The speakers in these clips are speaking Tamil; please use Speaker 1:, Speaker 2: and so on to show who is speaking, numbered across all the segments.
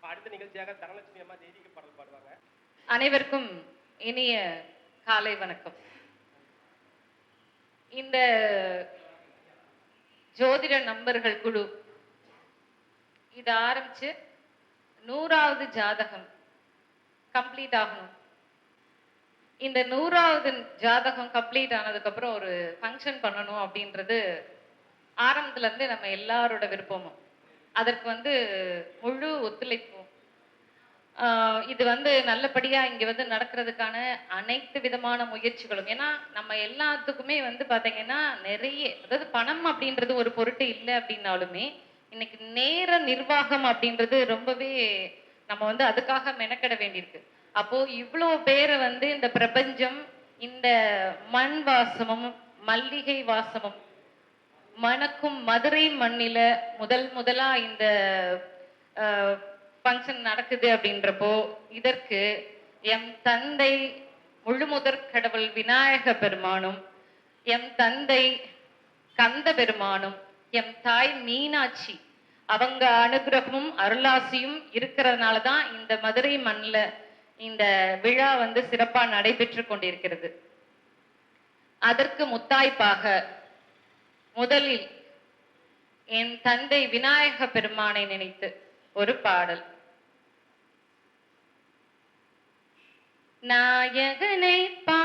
Speaker 1: அடுத்த நிகழ்ச்சியாக தனலட்சுமி அம்மா தெய்வீக பாடல் பாடுவாங்க.
Speaker 2: அனைவருக்கும் இனிய காலை வணக்கம். இந்த ஜோதிட நண்பர்கள் குழு இது ஆரம்பிச்சு நூறாவது ஜாதகம் கம்ப்ளீட் ஆகணும். இந்த நூறாவது ஜாதகம் கம்ப்ளீட் ஆனதுக்கு அப்புறம் ஒரு ஃபங்க்ஷன் பண்ணணும் அப்படின்றது ஆரம்பத்துல இருந்து நம்ம எல்லாரோட விருப்பமும். அதற்கு வந்து முழு ஒத்துழைப்போம் இது வந்து நல்லபடியா இங்க வந்து நடக்கிறதுக்கான அனைத்து விதமான முயற்சிகளும். ஏன்னா நம்ம எல்லாத்துக்குமே வந்து பாத்தீங்கன்னா நிறைய அதாவது பணம் அப்படின்றது ஒரு பொருட்டு இல்லை அப்படின்னாலுமே இன்னைக்கு நேர நிர்வாகம் அப்படின்றது ரொம்பவே நம்ம வந்து அதுக்காக மெனக்கட வேண்டியிருக்கு. அப்போ இவ்வளோ பேரை வந்து இந்த பிரபஞ்சம் இந்த மண் வாசமும் மல்லிகை வாசமும் மணக்கும் மதுரை மண்ணில முதல் முதலா இந்த ஃபங்க்ஷன் நடக்குது அப்படின்றப்போ இதற்கு எம் தந்தை முழுமுதற் கடவுள் விநாயக பெருமானும் எம் தந்தை கந்த பெருமானும் எம் தாய் மீனாட்சி அவங்க அனுகிரகமும் அருளாசியும் இருக்கிறதுனால தான் இந்த மதுரை மண்ணில் இந்த விழா வந்து சிறப்பாக நடைபெற்று கொண்டிருக்கிறது. அதற்கு முத்தாய்ப்பாக முதலில் என் தந்தை விநாயக பெருமானை நினைத்து ஒரு பாடல். நாயகனை பா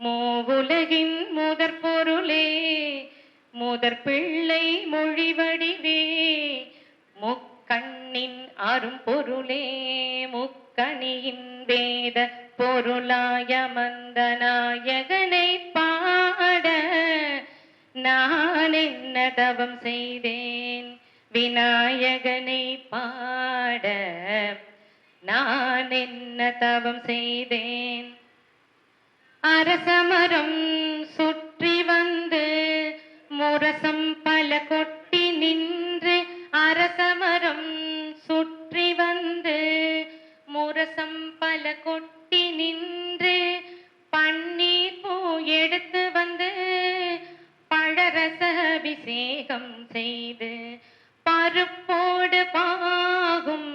Speaker 2: மூவுலகின் முதற் பொருளே முதற் பிள்ளை மொழி வடிவே முக்கண்ணின் அரும் பொருளே முக்கணியின் வேத பொருளாய மந்தநாயகனை பாட நான் என்ன தவம் செய்தேன்? விநாயகனை பாட நான் என்ன தவம் செய்தேன்? அரசமரம் சுற்றி வந்து முரசம் பல கொட்டி நின்று அரசமரம் சுற்றி வந்து முரசம் பல கொட்டி நின்று பன்னீர் பூ எடுத்து வந்து பழரச அபிஷேகம் செய்து பருப்போடு பாகும்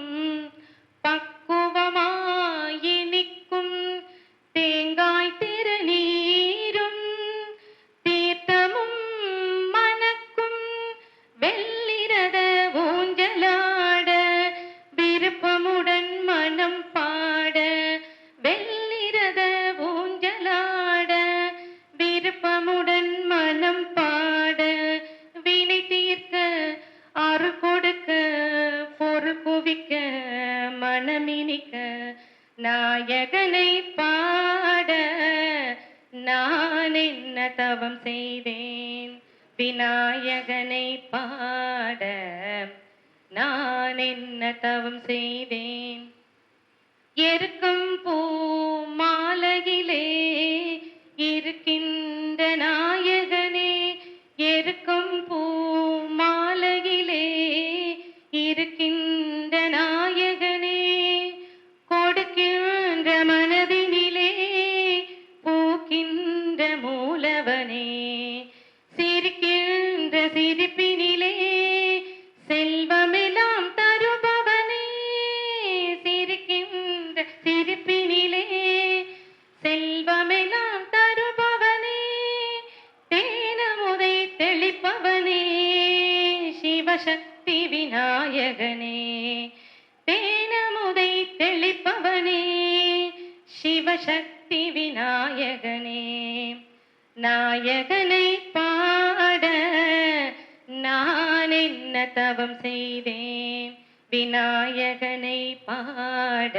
Speaker 2: என்ன தவம் செய்தேன். விநாயகனை பாட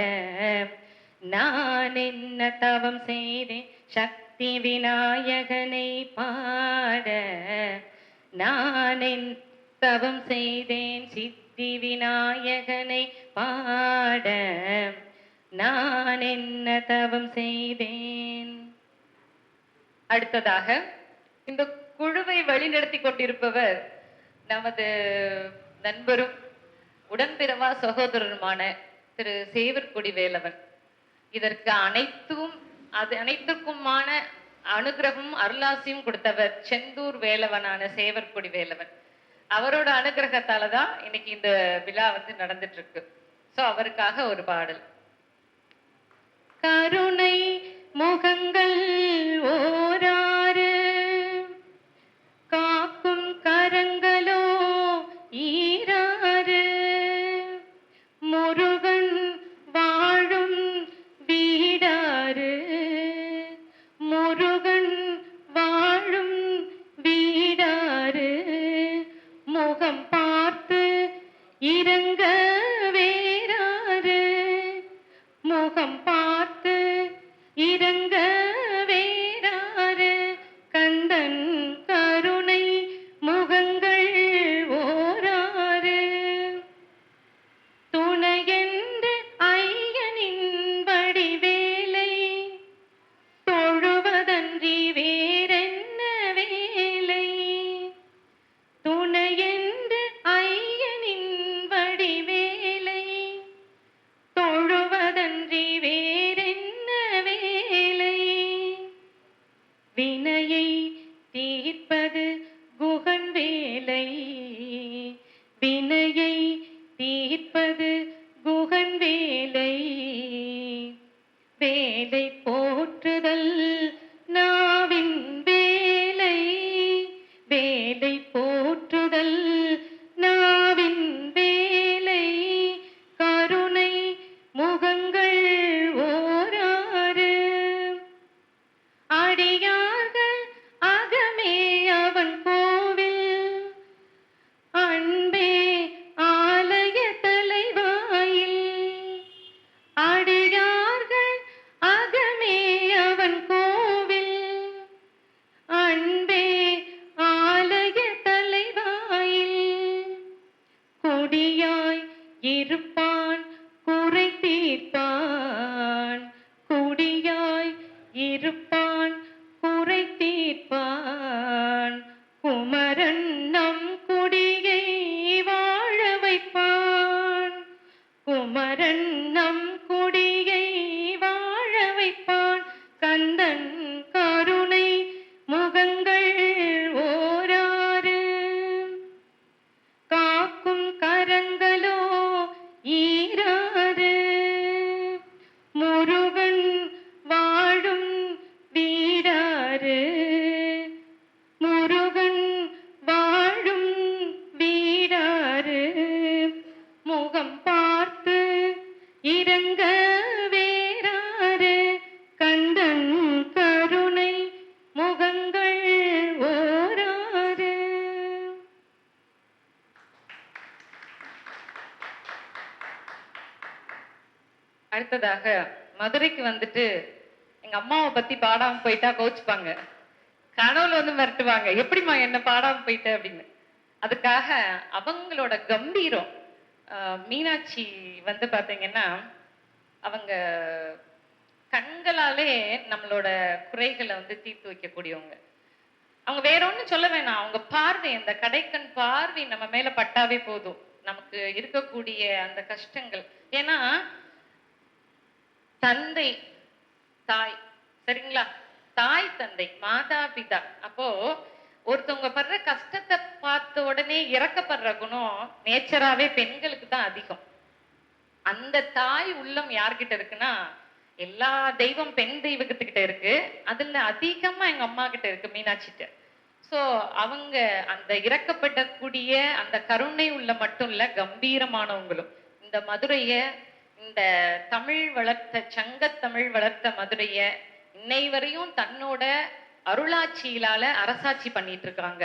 Speaker 2: நான் என்ன தவம் செய்தேன்? சக்தி விநாயகனை பாட நான் என் தவம் செய்தேன். சித்தி விநாயகனை பாட நான் என்ன தவம் செய்தேன்? அடுத்ததாக இந்த குழுவை வழிநடத்தி கொண்டிருப்பவர் நமது நண்பரும் உடன்பிறவா சகோதரருமான திரு சேவற்குடி வேலவன் இதற்கு அனைத்தும் அது அனைத்துக்குமான அனுகிரகம் அருளாசியும் கொடுத்தவர் செந்தூர் வேலவனான சேவற்குடி வேலவன் அவரோட அனுகிரகத்தால தான் இன்னைக்கு இந்த விழா வந்து நடந்துட்டு இருக்கு. ஸோ அவருக்காக ஒரு பாடல். வாழ அடுத்ததாக மதுரைக்கு வந்துட்டு எங்க அம்மாவை பத்தி பாடாம போயிட்டா கோச்சுப்பாங்க. கனவுல வந்து மிரட்டுவாங்க. எப்படிமா என்ன பாடாம போயிட்ட அப்படின்னு. அதுக்காக அவங்களோட கம்பீரம் மீனாட்சி வந்து பாத்தீங்கன்னா அவங்க கண்களாலே நம்மளோட குறைகளை வந்து தீர்த்து வைக்கக்கூடியவங்க. அவங்க வேற ஒன்றும் சொல்ல வேணாம். அவங்க பார்வை அந்த கடைக்கண் பார்வை நம்ம மேல பட்டாவே போதும். நமக்கு இருக்கக்கூடிய அந்த கஷ்டங்கள். ஏன்னா தந்தை தாய். சரிங்களா? தாய் தந்தை மாதா பிதா அப்போ ஒருத்தவங்க படுற கஷ்டத்தை பார்த்த உடனே இறக்கப்படுற குணம் நேச்சராகவே பெண்களுக்கு தான் அதிகம். அந்த தாய் உள்ளம் யார்கிட்ட இருக்குன்னா எல்லா தெய்வம் பெண் தெய்வத்துக்கிட்ட இருக்கு. அதுல அதிகமா எங்க அம்மா கிட்ட இருக்கு மீனாட்சிட்ட ஸோ அவங்க அந்த இறக்கப்படக்கூடிய அந்த கருணை உள்ள மட்டும் இல்ல கம்பீரமானவங்களும். இந்த மதுரைய இந்த தமிழ் வளர்த்த சங்கத்தமிழ் வளர்த்த மதுரைய இன்னை வரையும் தன்னோட அருளாட்சியிலால அரசாட்சி பண்ணிட்டு இருக்காங்க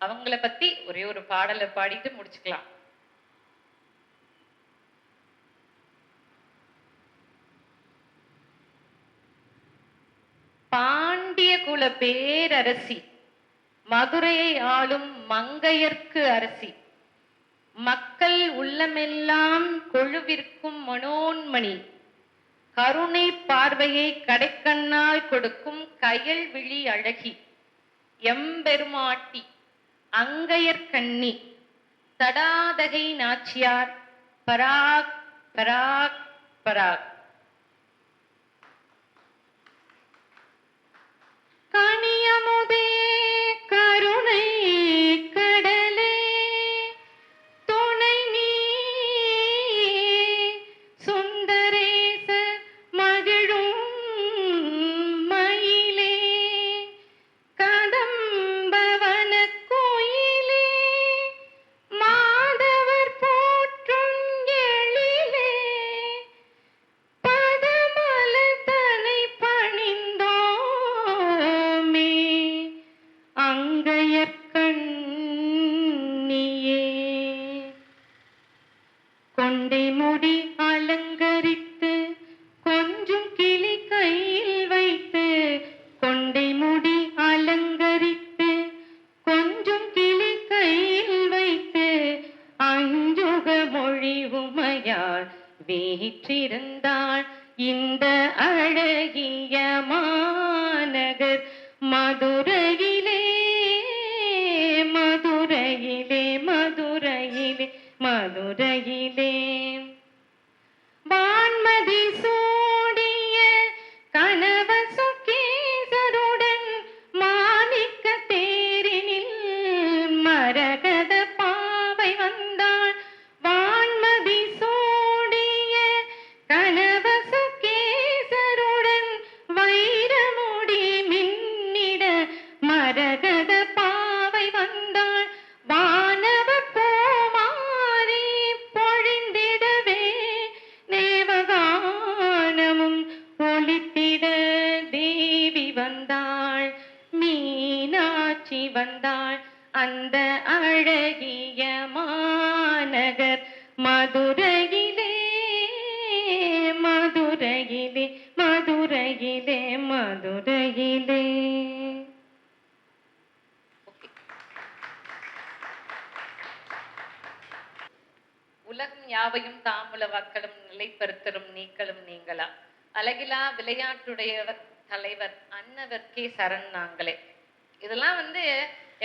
Speaker 2: அவங்கள பத்தி ஒரே ஒரு பாடலை பாடிட்டு முடிச்சுக்கலாம். பாண்டிய குல பேரரசி மதுரையை ஆளும் மங்கையர்க்கு அரசி. மக்கள் உள்ளமெல்லாம் கொழுவிற்கும் மனோன்மணி. கருணை பார்வையை கடைக்கண்ணால் கொடுக்கும் கயல் விழி அழகி. எம்பெருமாட்டி அங்கையர் கண்ணி தடாதகை நாச்சியார் பராக் பராக் பராக். வீற்றிருந்தாள். இந்த அழகிய மாநகர் மதுரை வந்தாள் அந்த அழகிய மாநகர். மதுரையிலே மதுரையிலே மதுரையிலே மதுரையிலே. உலகம் யாவையும் தாமுல வாக்களும் நிலைப்படுத்தலும் நீக்களும் நீங்களா? அழகிலா விளையாட்டுடையவர் தலைவர் அன்னவர்க்கே சரண் நாங்களே. இதெல்லாம் வந்து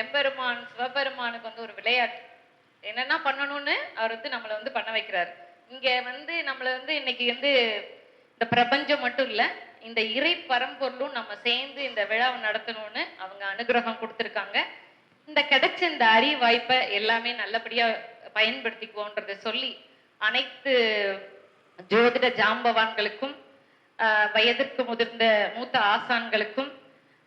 Speaker 2: எம்பெருமான் சிவபெருமானுக்கு வந்து ஒரு விளையாட்டு. என்னென்ன பண்ணணும்னு அவர் வந்து நம்மளை வந்து பண்ண வைக்கிறாரு. இங்கே வந்து நம்மளை வந்து இன்னைக்கு வந்து இந்த பிரபஞ்சம் மட்டும் இல்லை இந்த இறை பரம்பொருளும் நம்ம சேர்ந்து இந்த விழாவை நடத்தணும்னு அவங்க அனுகிரகம் கொடுத்துருக்காங்க. இந்த கிடைச்ச இந்த அறி வாய்ப்பை எல்லாமே நல்லபடியாக பயன்படுத்திக்குவோன்றதை சொல்லி அனைத்து ஜோதிட ஜாம்பவான்களுக்கும் வயதிற்கு முதிர்ந்த மூத்த ஆசான்களுக்கும்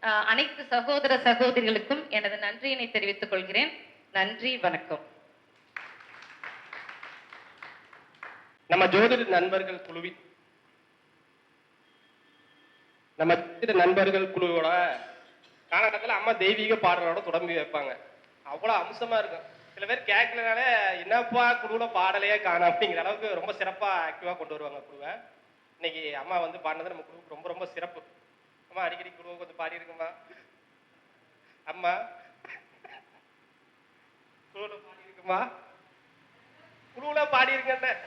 Speaker 2: அனைத்து சகோதர சகோதரிகளுக்கும் எனது நன்றியினை தெரிவித்துக் கொள்கிறேன். நன்றி வணக்கம்.
Speaker 1: நம்ம ஜோதிட நண்பர்கள் குழுவின் நம்ம ஜோதிட நண்பர்கள் குழுவோட காலகட்டத்தில் அம்மா தெய்வீக பாடலோட தொடங்கி வைப்பாங்க. அவ்வளோ அம்சமா இருக்கும். சில பேர் கேட்கலனாலே என்னப்பா குழுவில் பாடலையே காணும்? அப்படிங்கிற அளவுக்கு ரொம்ப சிறப்பாக ஆக்டிவாக கொண்டு வருவாங்க குழுவை. இன்னைக்கு அம்மா வந்து பாடினது நம்ம குழுவுக்கு ரொம்ப ரொம்ப சிறப்பு. அம்மா அடிக்கடி குழுவை கொஞ்சம் பாடி இருக்குமா? அம்மா. குழுவில் பாடி இருக்குமா? குழுவில் பாடி இருக்கேன்